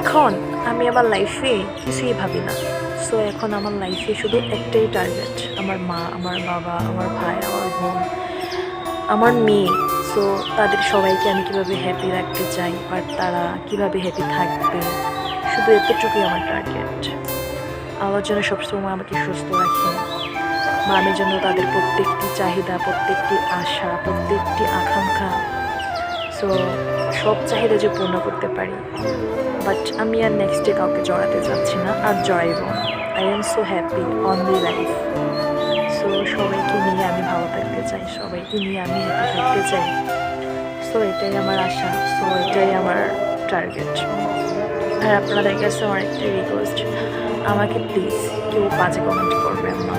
এখন আমি আমার লাইফে কিছুই ভাবি না। সো এখন আমার লাইফে শুধু একটাই টার্গেট আমার মা, আমার বাবা, আমার ভাই, আমার বোন, আমার মেয়ে। সো তাদের সবাইকে আমি কীভাবে হ্যাপি রাখতে চাই, আর তারা কীভাবে হ্যাপি থাকবে, শুধু এতটুকুই আমার টার্গেট আমার জন্য সবসময় আমাকে সুস্থ রাখে। বা আমি যেন তাদের প্রত্যেকটি চাহিদা, প্রত্যেকটি আশা, প্রত্যেকটি আকাঙ্ক্ষা সো সব চাহিদা যে পূর্ণ করতে পারি। বাট আমি আর নেক্সট ডে কাউকে জড়াতে চাচ্ছি না, আর জড়াইব I am so happy on the life so সবাইকে নিয়ে আমি ভালো থাকতে চাই, সবাইকে নিয়ে আমি হ্যাপি থাকতে চাই। সো এটাই আমার আশা। সো এটাই আমার টার্গেট আর আপনাদের কাছে আমার একটা রিকোয়েস্ট আমাকে প্লিজ কেউ বাজে কমেন্ট করবেন না।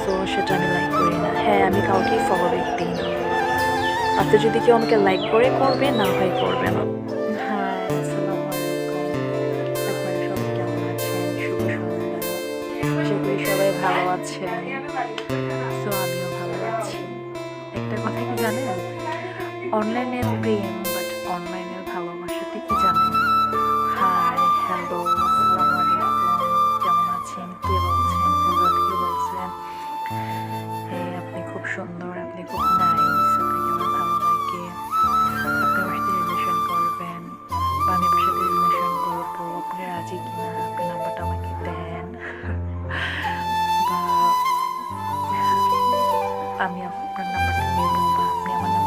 সো সেটা আমি লাইক করি না। হ্যাঁ আমি কাউকেই ফলো ব্যাক দিই না। আপনি যদি কেউ আমাকে লাইক করে, করবে, না হয় করবে না। হ্যাঁ সবাই ভালো সো আমিও ভালো আছি। অনলাইনের প্রেম আপনার নাম্বারটা নেব বা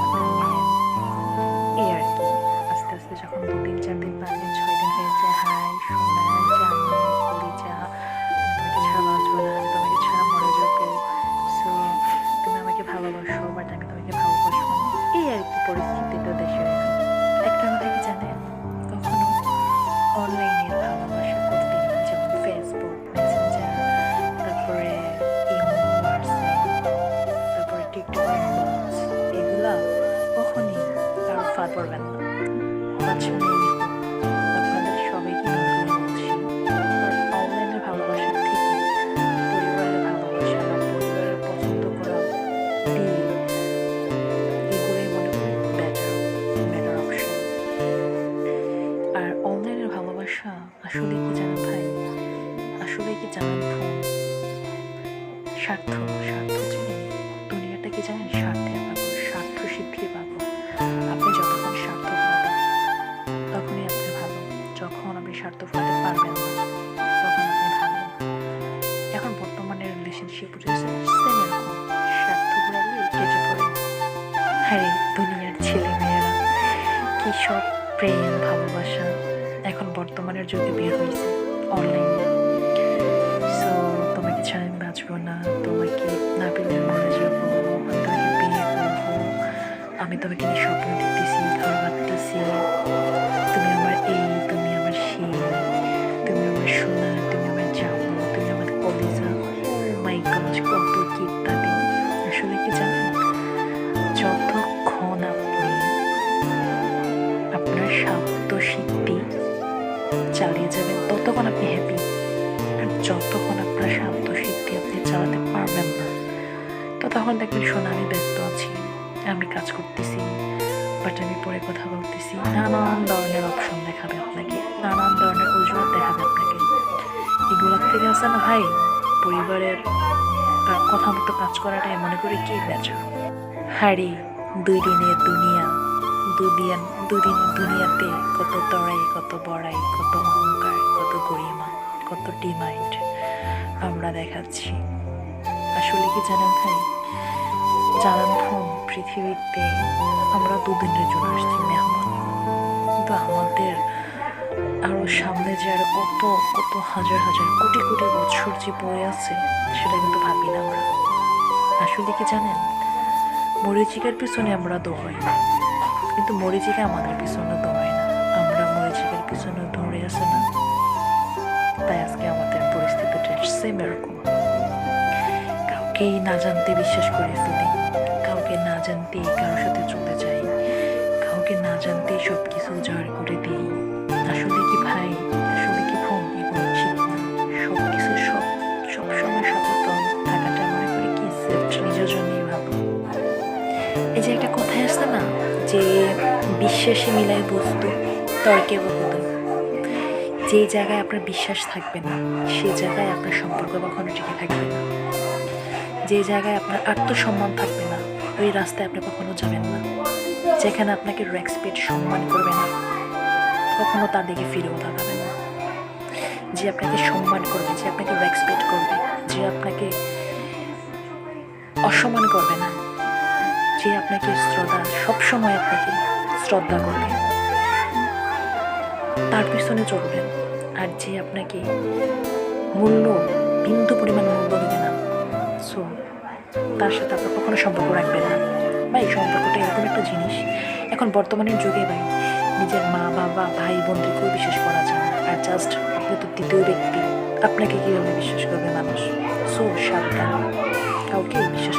কারও ফাঁদ পড়বেন না। মেয়েই আপনাদের সবাইকে করে ভালোবাসা আর অনলাইনের ভালোবাসা আসলে কি জানেন ভাই? আসলে কি জানেন স্বার্থ স্বার্থ দুনিয়াটা কি জানেন? স্বার্থের যখন আপনি স্বার্থ ফলাতে পারবেন না। তখন এখন বর্তমানে রিলেশনশিপ স্বার্থ হ্যাঁ দুনিয়ার ছেলে মেয়েরা কি সব প্রেম, ভালোবাসা এখন বর্তমানের যুগে বের হয়েছে অনলাইনে সো তোমাকে ছাড়া আমি বাঁচবো না, তোমাকে না পেলে মরে যাব, আমি তোমাকে বিয়ে করব, আমি তোমাকে নিয়ে স্বপ্ন দেখতেছি, ঘর বাঁধতেছি চালিয়ে যাবেন, ততক্ষণ আপনি হ্যাপি আর যতক্ষণ আপনার স্বার্থ সিদ্ধি আপনি চালাতে পারবেন না তো তখন দেখবেন শোনা আমি ব্যস্ত আছি, আমি কাজ করতেছি বাট আমি পরে কথা বলতেছি। নানান ধরনের অপশন দেখাবে আপনাকে, নানান ধরনের অজুহাত দেখাবে আপনাকে। এগুলোর থেকে আছে না ভাই, পরিবারের কথা মতো কাজ করাটাই মনে করি কি বেচা হারি দুই দিনের দুনিয়া। দুদিন দুদিনের দুনিয়াতে কত তড়াই, কত বড়াই, কত অহংকার, কত গরিমা, কত ডিমাইন্ড আমরা দেখাচ্ছি। আসলে কি জানেন ভাই? জানান ফোন, পৃথিবীতে আমরা দুদিনের জন্য আসছি, মেহমান। কিন্তু আমাদের আরও সামনে যে আর কত কত হাজার হাজার, কোটি কোটি বছর যে পড়ে আছে, সেটা কিন্তু ভাবি না আমরা। আসলে কি জানেন? মরিচিকার পিছনে আমরা দৌড়াই কিন্তু মরিচিকা আমাদের পিছনে দৌড়ায় না। আমরা মরিচিকার পিছনে দৌড়ে আসে না। তাই আজকে আমাদের পরিস্থিতিটা সেম এরকম। কাউকেই না জানতে বিশ্বাস করে ফেলি কাউকে না জানতে কারোর সাথে চলে যাই, কাউকে না জানতে সব কিছু জয় করে দিই। আসলে কি ভাই? যে বিশ্বাসে মিলায় বস্তু, তর্কে বহুদূর যেই জায়গায় আপনার বিশ্বাস থাকবে না সেই জায়গায় আপনার সম্পর্ক কখনো টিকে থাকবে না। যে জায়গায় আপনার আত্মসম্মান থাকবে না, ওই রাস্তায় আপনি কখনো যাবেন না। যেখানে আপনাকে রেসপেক্ট সম্মান করবে না, কখনো তার দিকে ফিরেও তাকাবেন না। যে আপনাকে সম্মান করবে, যে আপনাকে রেসপেক্ট করবে, যে আপনাকে অসম্মান করবে না যে আপনাকে শ্রদ্ধা, সবসময় আপনাকে শ্রদ্ধা করবে। তার পিছনে চলবেন। আর যে আপনাকে মূল্য, বিন্দু পরিমাণ মূল্য দেবে না সো তার সাথে আপনার কখনো সম্পর্ক রাখবেন না। ভাই, সম্পর্কটা এরকম একটা জিনিস, এখন বর্তমানের যুগে ভাই, নিজের মা, বাবা, ভাই বোনদেরকেও বিশ্বাস করা যায় আর জাস্ট আপনি তো তৃতীয় ব্যক্তি, আপনাকে কীভাবে বিশ্বাস করবে মানুষ? সো সাবধান, কাউকে বিশ্বাস